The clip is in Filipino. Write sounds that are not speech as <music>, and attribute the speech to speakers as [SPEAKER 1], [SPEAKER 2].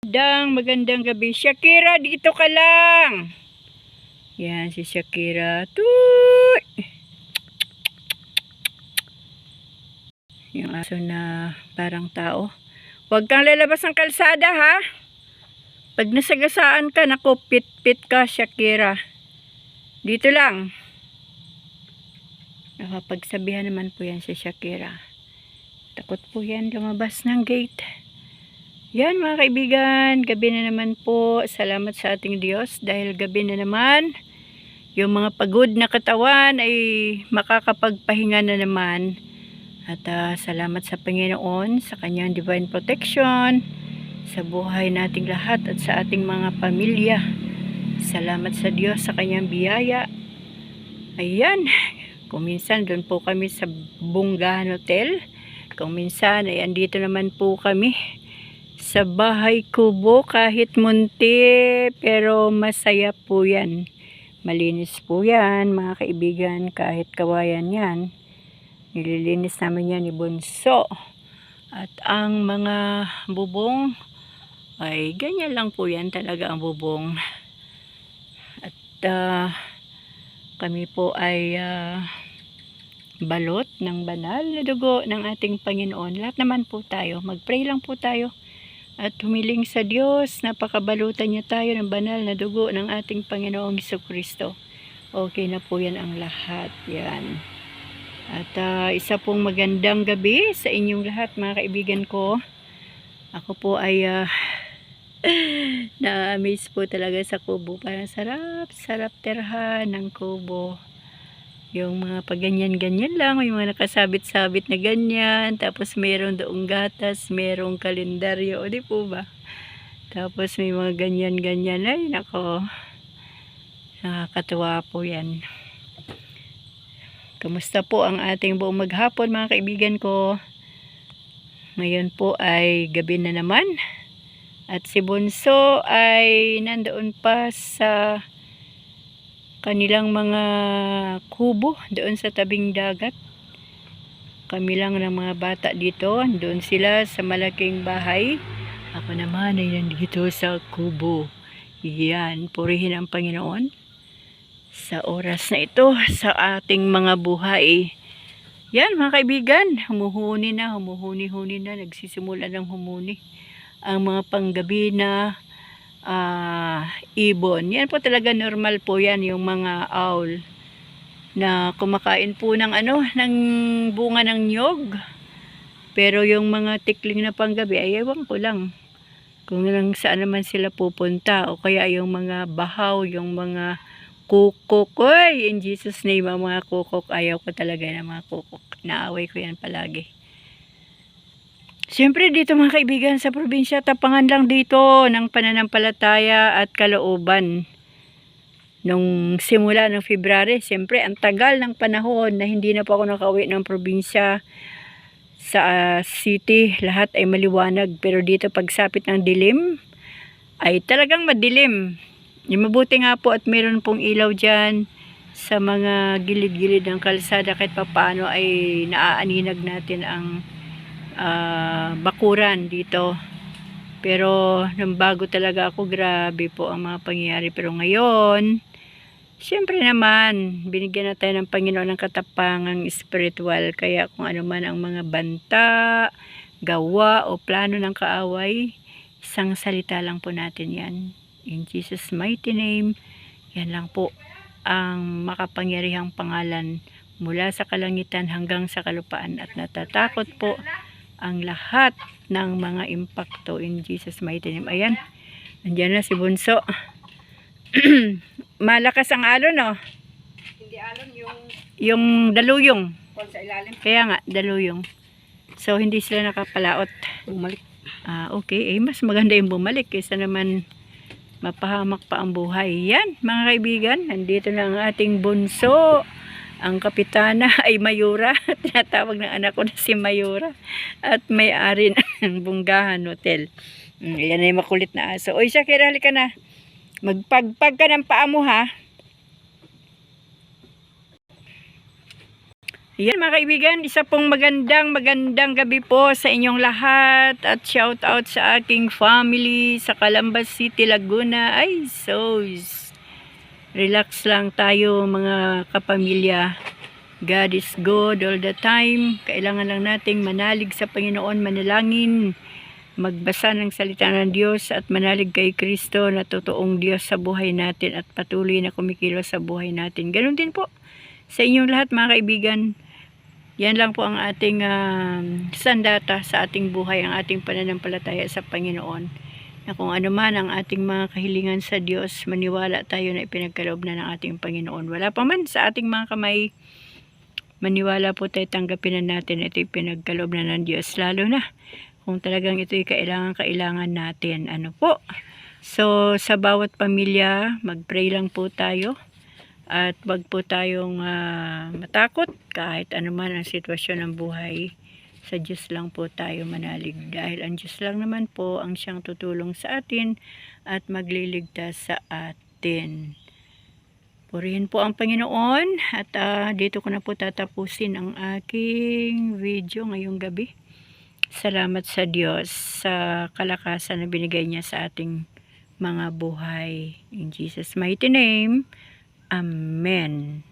[SPEAKER 1] Magandang, magandang gabi. Shakira, dito ka lang. Yan, si Shakira. Toot! Yung aso na parang tao. Huwag kang lalabas ng kalsada, ha? Pag nasagasaan ka, naku, pit-pit ka, Shakira. Dito lang. Nakapagsabihan naman po yan si Shakira. Takot po yan lumabas ng gate. Yan mga kaibigan, gabi na naman po. Salamat sa ating Diyos dahil gabi na naman. Yung mga pagod na katawan ay makakapagpahinga na naman. At ah, salamat sa Panginoon sa kanyang divine protection sa buhay nating lahat at sa ating mga pamilya. Salamat sa Diyos sa kanyang biyaya. Ayan, <laughs> kung minsan doon po kami sa Bunggahan Hotel. Kung minsan ay andito naman po kami sa bahay kubo kahit munti pero masaya po yan. Malinis po yan mga kaibigan kahit kawayan yan. Nililinis namin yan ni Bunso. At ang mga bubong ay ganyan lang po yan talaga ang bubong. At ah, kami po ay ah, balot ng banal na dugo ng ating Panginoon. Lahat naman po tayo. Mag-pray lang po tayo at humiling sa Diyos. Napakabalutan niya tayo ng banal na dugo ng ating Panginoong Heso Kristo. Okay na po yan ang lahat. Yan. At ah, isa pong magandang gabi sa inyong lahat mga kaibigan ko. Ako po ay ah, <laughs> na-amaze po talaga sa kubo. Parang sarap, sarap terhan ng kubo. Yung mga paganyan-ganyan lang, yung mga nakasabit-sabit na ganyan. Tapos meron doong gatas, merong kalendaryo, o di po ba? Tapos may mga ganyan-ganyan. Ay, nako. Nakakatuwa po yan. Kamusta po ang ating buong maghapon mga kaibigan ko? Ngayon po ay gabi na naman. At si Bunso ay nandoon pa sa kanilang mga kubo doon sa tabing dagat. Kami lang ng mga bata dito. Doon sila sa malaking bahay. Ako naman ay nandito sa kubo. Yan, purihin ang Panginoon sa oras na ito sa ating mga buhay. Yan mga kaibigan, humuhuni na, humuhuni-huni na, nagsisimula ng humuni ang mga panggabi na ah, ibon. Yan po talaga normal po yan, yung mga owl na kumakain po ng ano, ng bunga ng nyog. Pero yung mga tikling na panggabi, ay ewan ko lang. Kung lang saan naman sila pupunta o kaya yung mga bahaw, yung mga kukok. Oy, in Jesus name, mga kukok. Ayaw ko talaga ng mga kukok. Naaway ko yan palagi. Siyempre dito mga kaibigan sa probinsya, tapangan lang dito ng pananampalataya at kalooban. Nung simula ng February, siyempre ang tagal ng panahon na hindi na pa ako nakauwi ng probinsya sa ah, city. Lahat ay maliwanag. Pero dito pagsapit ng dilim, ay talagang madilim. Yung mabuti nga po at meron pong ilaw dyan sa mga gilid-gilid ng kalsada kahit papaano ay naaaninag natin ang ah, bakuran dito. Pero nung bago talaga ako, grabe po ang mga pangyayari. Pero ngayon, syempre naman, binigyan na tayo ng Panginoon ng katapangang spiritual. Kaya kung ano man ang mga banta, gawa o plano ng kaaway, isang salita lang po natin yan. In Jesus mighty name, yan lang po ang makapangyarihang pangalan mula sa kalangitan hanggang sa kalupaan at natatakot po ang lahat ng mga impacto in Jesus mighty name. Ayan, nandiyan na si Bunso. <clears throat> Malakas ang alon, no?
[SPEAKER 2] Hindi alon yung
[SPEAKER 1] Yung daluyong.
[SPEAKER 2] sa ilalim.
[SPEAKER 1] Kaya nga, daluyong. So, hindi sila nakapalaot.
[SPEAKER 2] Bumalik.
[SPEAKER 1] Ah, okay. Eh, mas maganda yung bumalik kaysa naman mapahamak pa ang buhay. Yan, mga kaibigan. Nandito na ang ating bunso. Ang kapitana <laughs> ay Mayura. <laughs> Tinatawag ng anak ko na si Mayura. At may-ari ng Bunggahan Hotel. Mm, yan ay makulit na aso. Oy, Shakira, halika na. Magpagpag ka ng paa mo, ha? Yan mga kaibigan, isa pong magandang magandang gabi po sa inyong lahat at shout out sa aking family sa Calambas City, Laguna. Ay, so relax lang tayo mga kapamilya. God is good all the time. Kailangan lang nating manalig sa Panginoon, manalangin, magbasa ng salita ng Diyos at manalig kay Kristo na totoong Diyos sa buhay natin at patuloy na kumikilos sa buhay natin. Ganon din po sa inyong lahat mga kaibigan. Yan lang po ang ating um, sandata sa ating buhay, ang ating pananampalataya sa Panginoon. Na kung ano man ang ating mga kahilingan sa Diyos, maniwala tayo na ipinagkaloob na ng ating Panginoon. Wala pa man sa ating mga kamay, maniwala po tayo tanggapin na natin ito ipinagkaloob na ng Diyos. Lalo na kung talagang ito'y kailangan-kailangan natin. Ano po? So, sa bawat pamilya, mag-pray lang po tayo at wag po tayong ah, matakot kahit ano man ang sitwasyon ng buhay. Sa Diyos lang po tayo manalig dahil ang Diyos lang naman po ang siyang tutulong sa atin at magliligtas sa atin. Purihin po ang Panginoon at ah, dito ko na po tatapusin ang aking video ngayong gabi. Salamat sa Diyos sa kalakasan na binigay niya sa ating mga buhay. In Jesus' mighty name, Amen.